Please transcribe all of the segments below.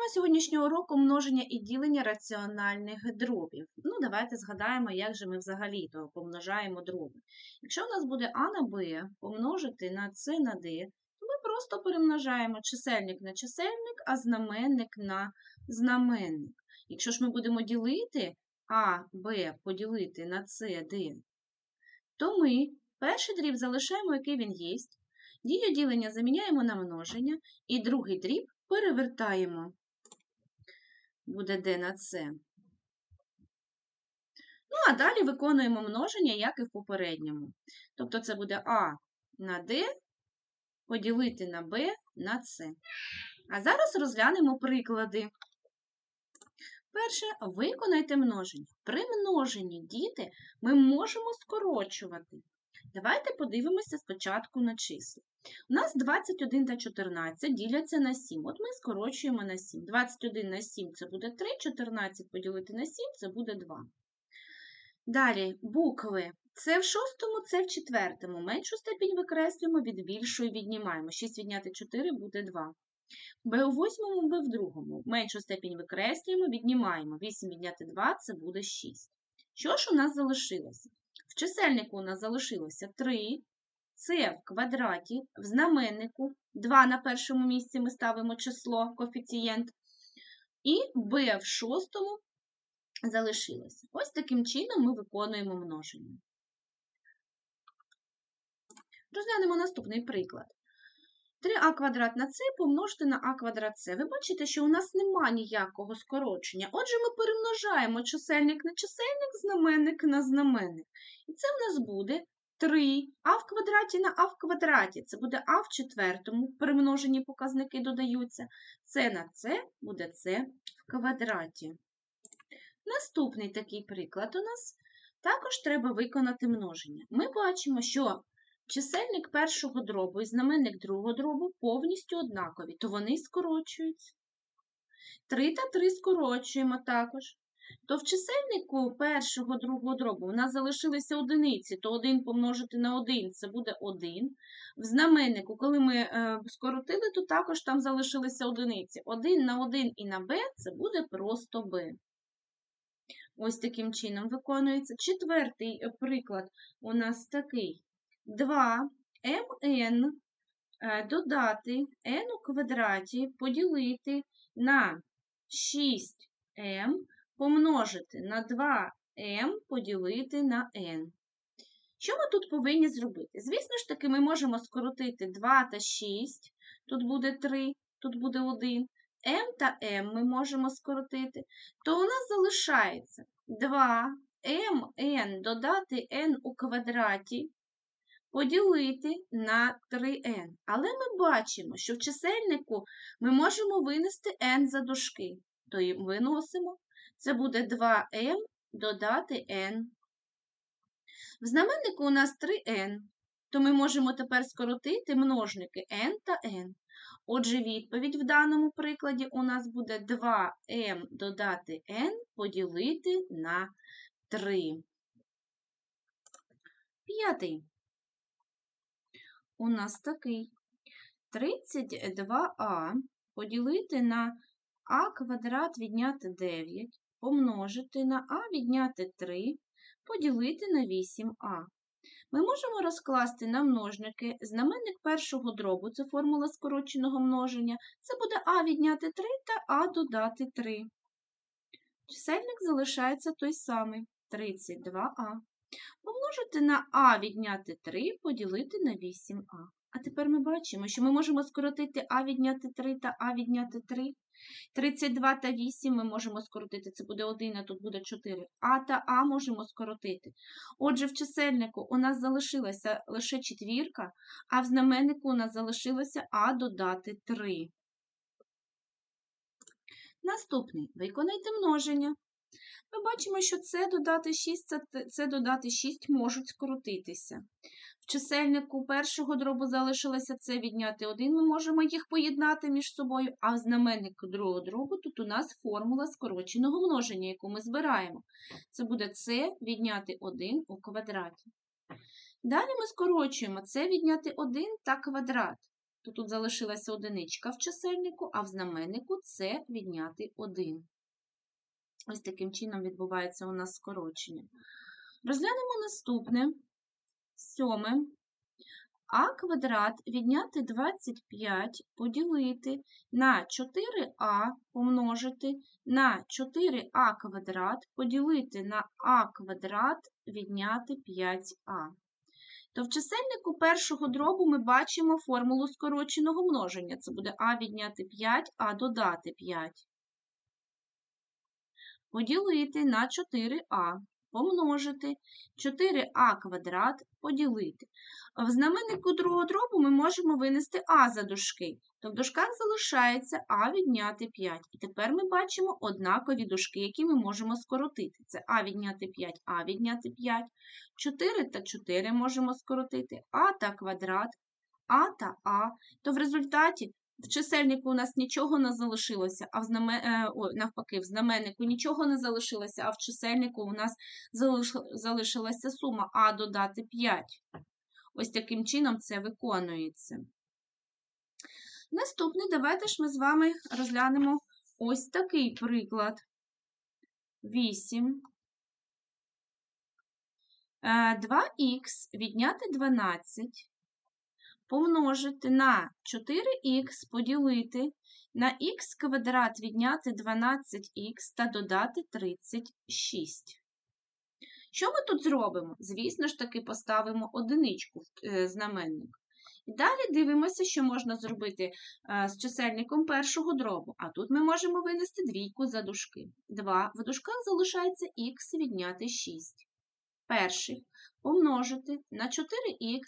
Тема сьогоднішнього уроку множення і ділення раціональних дробів. Ну, давайте згадаємо, як же ми взагалі то помножаємо дроби. Якщо у нас буде А на Б помножити на С на Д, то ми просто перемножаємо чисельник на чисельник, а знаменник на знаменник. Якщо ж ми будемо ділити А, Б поділити на С, Д, то ми перший дріб залишаємо, який він є. Дію ділення заміняємо на множення, і другий дріб перевертаємо. Буде d на c. Ну, а далі виконуємо множення, як і в попередньому. Тобто це буде А на D поділити на B на C. А зараз розглянемо приклади. Перше, виконайте множення. При множенні діти ми можемо скорочувати. Давайте подивимося спочатку на числа. У нас 21 та 14 діляться на 7. От ми скорочуємо на 7. 21 на 7 це буде 3, 14 поділити на 7 це буде 2. Далі букви. Це в шостому, це в четвертому. Меншу степінь викреслюємо, від більшої віднімаємо. 6 відняти 4 буде 2. Б у восьмому, Б в другому. Меншу степінь викреслюємо, віднімаємо. 8 відняти 2 це буде 6. Що ж у нас залишилося? Чисельнику у нас залишилося 3, це в квадраті, в знаменнику 2 на першому місці ми ставимо число, коефіцієнт, і b в шостому залишилося. Ось таким чином ми виконуємо множення. Розглянемо наступний приклад. 3а квадрат на c помножити на а квадрат c. Ви бачите, що у нас нема ніякого скорочення. Отже, ми перемножаємо чисельник на чисельник, знаменник на знаменник. І це в нас буде 3 а в квадраті на а в квадраті. Це буде а в четвертому, перемножені показники додаються. С на С буде С в квадраті. Наступний такий приклад у нас також треба виконати множення. Ми бачимо, що чисельник першого дробу і знаменник другого дробу повністю однакові, то вони скорочуються. 3 та 3 скорочуємо також то в чисельнику першого другого дробу у нас залишилися одиниці, то 1 помножити на 1 це буде 1. В знаменнику, коли ми е, скоротили, то також там залишилися одиниці. 1 на 1 і на b це буде просто b. Ось таким чином виконується. Четвертий е, приклад у нас такий: 2 mn е, додати n у квадраті поділити на 6m помножити на 2m поділити на n. Що ми тут повинні зробити? Звісно ж таки, ми можемо скоротити 2 та 6, тут буде 3, тут буде 1. m та m ми можемо скоротити, то у нас залишається 2mn додати n у квадраті поділити на 3n. Але ми бачимо, що в чисельнику ми можемо винести n за дужки, то і виносимо це буде 2m додати n. В знаменнику у нас 3n, то ми можемо тепер скоротити множники n та n. Отже, відповідь в даному прикладі у нас буде 2m додати n поділити на 3. П'ятий. У нас такий 32а поділити на а квадрат відняти 9 помножити на а відняти 3, поділити на 8а. Ми можемо розкласти на множники знаменник першого дробу, це формула скороченого множення, це буде а відняти 3 та а додати 3. Чисельник залишається той самий 32а. Помножити на а відняти 3, поділити на 8а. А тепер ми бачимо, що ми можемо скоротити а відняти 3 та а відняти 3. 32 та 8 ми можемо скоротити, це буде 1, а тут буде 4. А та А можемо скоротити. Отже, в чисельнику у нас залишилася лише четвірка, а в знаменнику у нас залишилося А додати 3. Наступний виконайте множення. Ми бачимо, що це додати 6, це, додати 6 можуть скоротитися В чисельнику першого дробу залишилося це відняти 1, ми можемо їх поєднати між собою, а в знаменнику другого дробу тут у нас формула скороченого множення, яку ми збираємо. Це буде це відняти 1 у квадраті. Далі ми скорочуємо це відняти 1 та квадрат. то тут залишилася одиничка в чисельнику, а в знаменнику це відняти 1. Ось таким чином відбувається у нас скорочення. Розглянемо наступне сьоме. А квадрат відняти 25 поділити на 4а помножити на 4а квадрат поділити на а квадрат відняти 5а. То в чисельнику першого дробу ми бачимо формулу скороченого множення. Це буде а відняти 5, а додати 5. Поділити на 4а помножити 4а квадрат поділити. В знаменнику другого дробу ми можемо винести а за дужки, то в дужках залишається а відняти 5. І тепер ми бачимо однакові дужки, які ми можемо скоротити. Це а відняти 5, а відняти 5, 4 та 4 можемо скоротити, а та квадрат, а та а. То в результаті в чисельнику у нас нічого не залишилося, а в знамен... Е, о, навпаки, в знаменнику нічого не залишилося, а в чисельнику у нас залиш... залишилася сума А додати 5. Ось таким чином це виконується. Наступний, давайте ж ми з вами розглянемо ось такий приклад. 8. 2х е, відняти 12 помножити на 4х поділити на х квадрат відняти 12х та додати 36. Що ми тут зробимо? Звісно ж таки, поставимо одиничку в е, знаменник. І далі дивимося, що можна зробити е, з чисельником першого дробу. А тут ми можемо винести двійку за дужки. 2. В дужках залишається х відняти 6. Перший помножити на 4х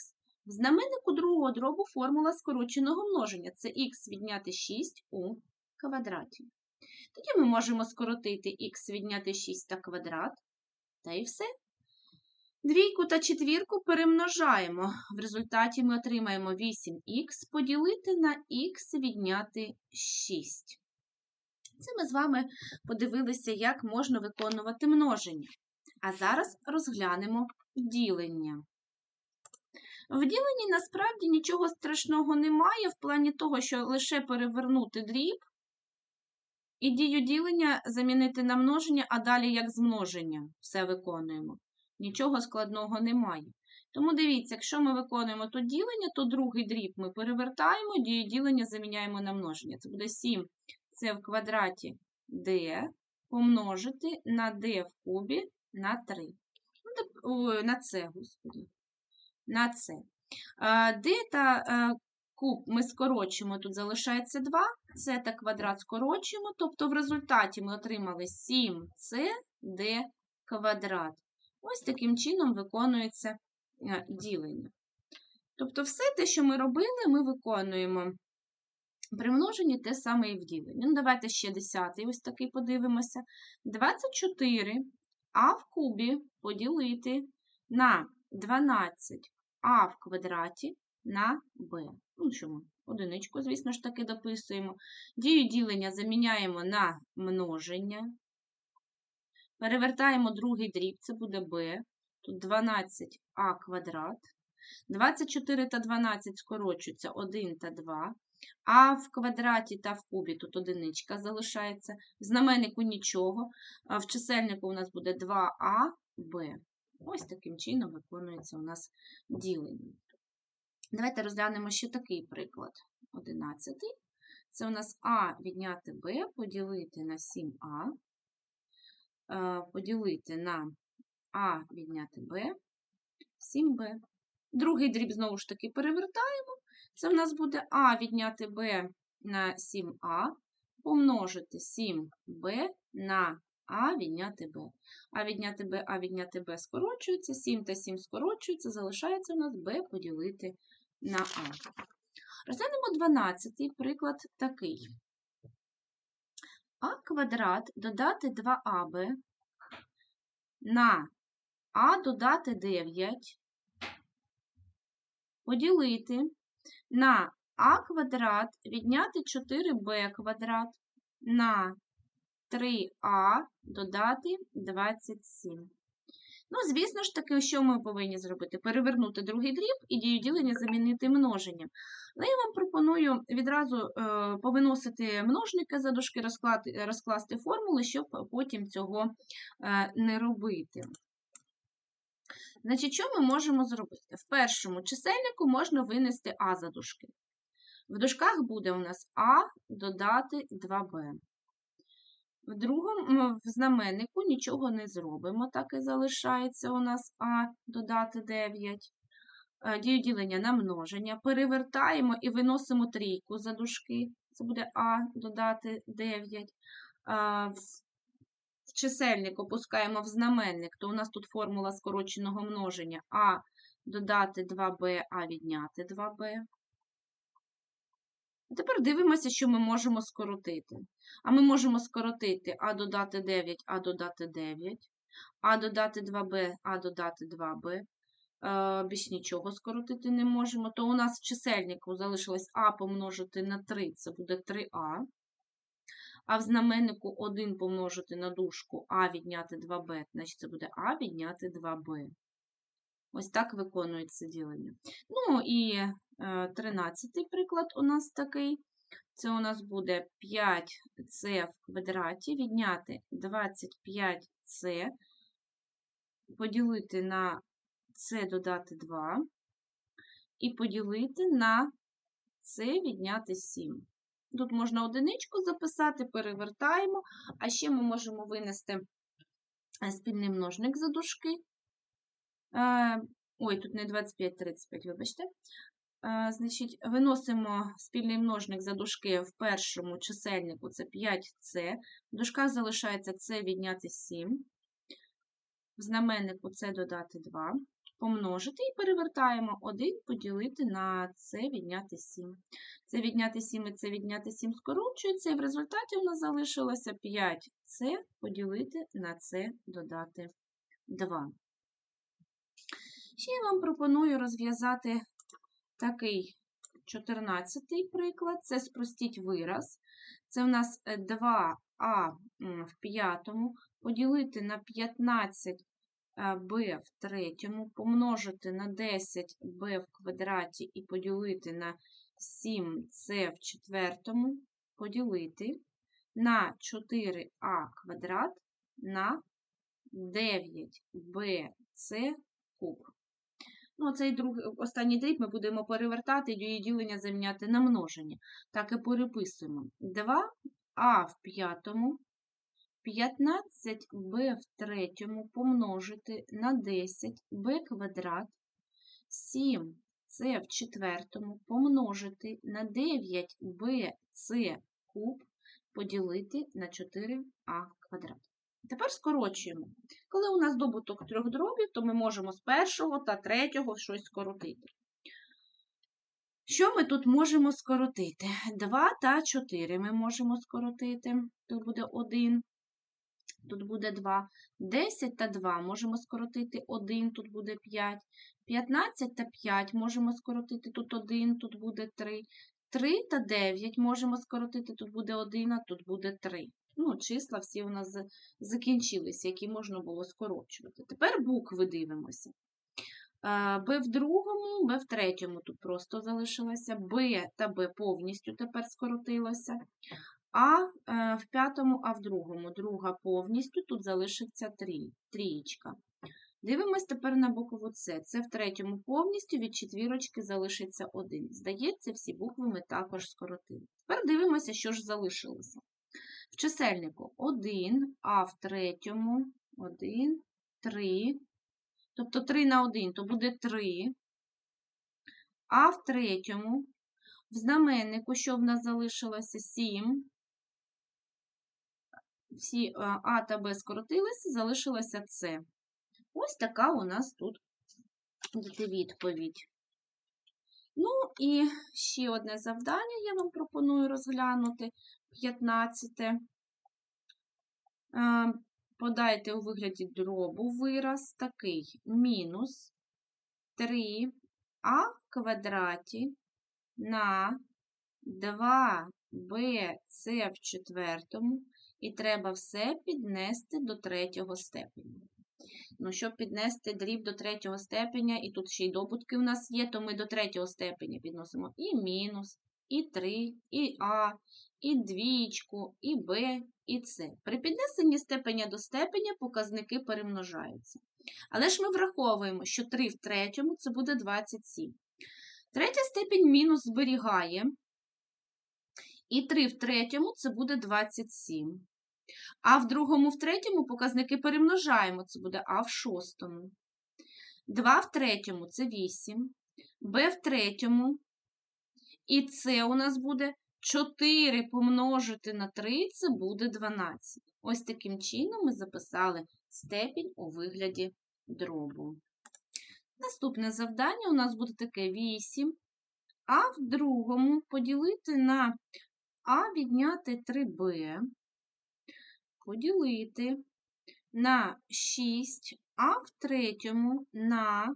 в знаменнику другого дробу формула скороченого множення це х відняти 6 у квадраті. Тоді ми можемо скоротити х відняти 6 та квадрат, та і все. Двійку та четвірку перемножаємо. В результаті ми отримаємо 8х поділити на х відняти 6. Це ми з вами подивилися, як можна виконувати множення. А зараз розглянемо ділення. В діленні насправді нічого страшного немає, в плані того, що лише перевернути дріб і дію ділення замінити на множення, а далі як змноження все виконуємо. Нічого складного немає. Тому дивіться, якщо ми виконуємо тут ділення, то другий дріб ми перевертаємо, дію ділення заміняємо на множення. Це буде 7 це в квадраті d помножити на d в кубі на 3. Ну, на це, господи на це. Д е, куб ми скорочимо, тут залишається 2, С та квадрат скорочуємо, тобто в результаті ми отримали 7С квадрат. Ось таким чином виконується е, ділення. Тобто, все те, що ми робили, ми виконуємо при множенні те саме і в діленні. Ну, Давайте ще 10 ось такий подивимося. 24 а в кубі поділити на 12 а в квадраті на b. Ну, чому? Одиничку, звісно ж таки, дописуємо. Дію ділення заміняємо на множення. Перевертаємо другий дріб, це буде b. Тут 12а квадрат. 24 та 12 скорочуються 1 та 2. А в квадраті та в кубі тут одиничка залишається. В знаменнику нічого. В чисельнику у нас буде 2аб. Ось таким чином виконується у нас ділення. Давайте розглянемо ще такий приклад. 11. Це у нас А відняти Б, поділити на 7А, е, поділити на А відняти Б, 7Б. Другий дріб, знову ж таки, перевертаємо. Це в нас буде А відняти Б на 7А, помножити 7Б на а відняти Б. А відняти Б, А відняти Б скорочується, 7 та 7 скорочується, залишається у нас Б поділити на А. Розглянемо 12 приклад такий. А квадрат додати 2аб на А додати 9, поділити на А квадрат відняти 4Б квадрат на 3а додати 27. Ну, звісно ж таки, що ми повинні зробити? Перевернути другий дріб і дію ділення замінити множенням. Але я вам пропоную відразу е, повиносити множники за дужки, розкласти, формули, щоб потім цього е, не робити. Значить, що ми можемо зробити? В першому чисельнику можна винести А за дужки. В дужках буде у нас А додати 2Б. В другому в знаменнику нічого не зробимо, так і залишається у нас А додати 9. Е, Дію ділення на множення. Перевертаємо і виносимо трійку за дужки. Це буде А додати 9. В чисельник опускаємо в знаменник, то у нас тут формула скороченого множення А додати 2Б, А відняти 2Б. Тепер дивимося, що ми можемо скоротити. А ми можемо скоротити А додати 9, А додати 9, А додати 2Б, А додати 2Б. Е, більш нічого скоротити не можемо. То у нас в чисельнику залишилось А помножити на 3, це буде 3А. А в знаменнику 1 помножити на дужку А відняти 2Б, значить це буде А відняти 2Б. Ось так виконується ділення. Ну і 13 приклад у нас такий. Це у нас буде 5С в квадраті, відняти 25С, поділити на С додати 2, і поділити на С відняти 7. Тут можна одиничку записати, перевертаємо, а ще ми можемо винести спільний множник за дужки. Ой, тут не 25, 35, вибачте. Значить, виносимо спільний множник за дужки в першому чисельнику це 5С. В дужках залишається С відняти 7. В знаменнику С додати 2, помножити і перевертаємо 1 поділити на С відняти 7. Це відняти 7 і це відняти 7 скорочується, і в результаті у нас залишилося 5С поділити на С додати 2. Ще я вам пропоную розв'язати такий 14-й приклад. Це спростіть вираз. Це в нас 2а в п'ятому поділити на 15b в третьому, помножити на 10b в квадраті і поділити на 7c в четвертому, поділити на 4а квадрат на 9bc куб. Ну, цей другий, останній дріб ми будемо перевертати і ділення заміняти на множення. Так і переписуємо. 2а в п'ятому, 15b в третьому помножити на 10b квадрат, 7c в четвертому помножити на 9bc куб поділити на 4а квадрат. Тепер скорочуємо. Коли у нас добуток трьох дробів, то ми можемо з першого та третього щось скоротити. Що ми тут можемо скоротити? 2 та 4 ми можемо скоротити. Тут буде 1, тут буде 2. 10 та 2 можемо скоротити 1, тут буде 5. 15 та 5 можемо скоротити тут 1, тут буде 3. 3 та 9 можемо скоротити, тут буде 1, а тут буде 3. Ну, числа всі у нас закінчилися, які можна було скорочувати. Тепер букви дивимося. Б в другому, Б в третьому тут просто залишилося, Б та Б повністю тепер скоротилося. А е, в п'ятому, а в другому. Друга повністю тут залишиться трі, трієчка. Дивимось тепер на букву С. Це в третьому повністю від четвірочки залишиться один. Здається, всі букви ми також скоротили. Тепер дивимося, що ж залишилося. В чисельнику 1, а в третьому 1, 3. Тобто 3 на 1 то буде 3. А в третьому, в знаменнику, що в нас залишилося 7. Всі е, А та Б скоротилися, залишилося С. Ось така у нас тут відповідь. Ну, і ще одне завдання я вам пропоную розглянути. 15. Е, подайте у вигляді дробу вираз такий мінус 3а квадраті на 2bc в четвертому, і треба все піднести до третього степеня. Ну, щоб піднести дріб до третього степеня, і тут ще й добутки у нас є, то ми до третього степеня підносимо і мінус, і 3, і А, і двічку, і Б, і С. При піднесенні степеня до степеня показники перемножаються. Але ж ми враховуємо, що 3 в третьому це буде 27. Третя степінь мінус зберігає. І 3 в третьому це буде 27. А в другому, в третьому показники перемножаємо, це буде А в шостому. 2 в третьому це 8, Б в третьому. І це у нас буде 4 помножити на 3, це буде 12. Ось таким чином ми записали степінь у вигляді дробу. Наступне завдання у нас буде таке 8, а в другому поділити на А відняти 3Б, поділити на 6, а в третьому на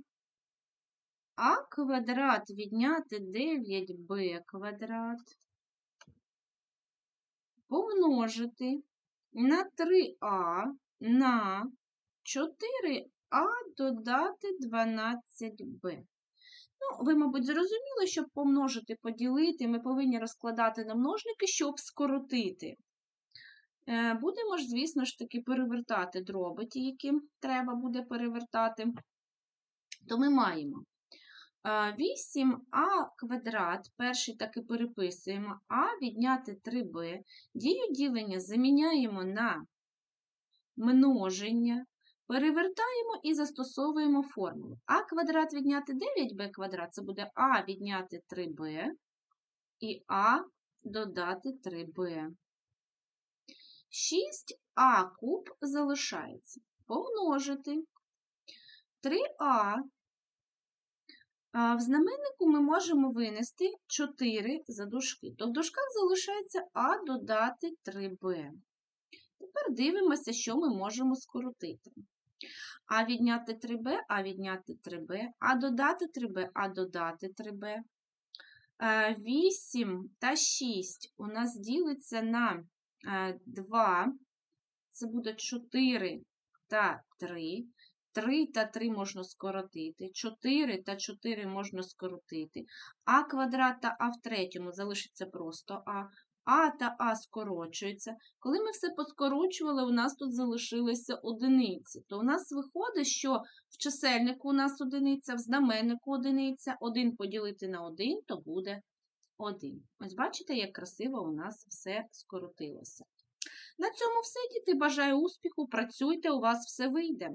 А квадрат відняти 9Б квадрат, помножити на 3А на 4А додати 12Б. Ну, ви, мабуть, зрозуміли, щоб помножити, поділити, ми повинні розкладати на множники, щоб скоротити. Е, Будемо ж, звісно ж таки, перевертати дроби, ті, які треба буде перевертати. То ми маємо 8а квадрат, перший так і переписуємо, а відняти 3b. Дію ділення заміняємо на множення, перевертаємо і застосовуємо формулу. А квадрат відняти 9b квадрат це буде а відняти 3b і а додати 3b. 6а куб залишається. Помножити 3а. В знаменнику ми можемо винести 4 за дужки. То в дужках залишається а додати 3b. Тепер дивимося, що ми можемо скоротити. А відняти 3b, а відняти 3b, а додати 3b, а додати 3b. 8 та 6 у нас ділиться на 2, це буде 4 та 3. 3 та 3 можна скоротити, 4 та 4 можна скоротити, а квадрат та а в третьому залишиться просто а, а та а скорочується. Коли ми все поскорочували, у нас тут залишилися одиниці. То у нас виходить, що в чисельнику у нас одиниця, в знаменнику одиниця, 1 поділити на 1, то буде 1. Ось бачите, як красиво у нас все скоротилося. На цьому все, діти. Бажаю успіху, працюйте, у вас все вийде.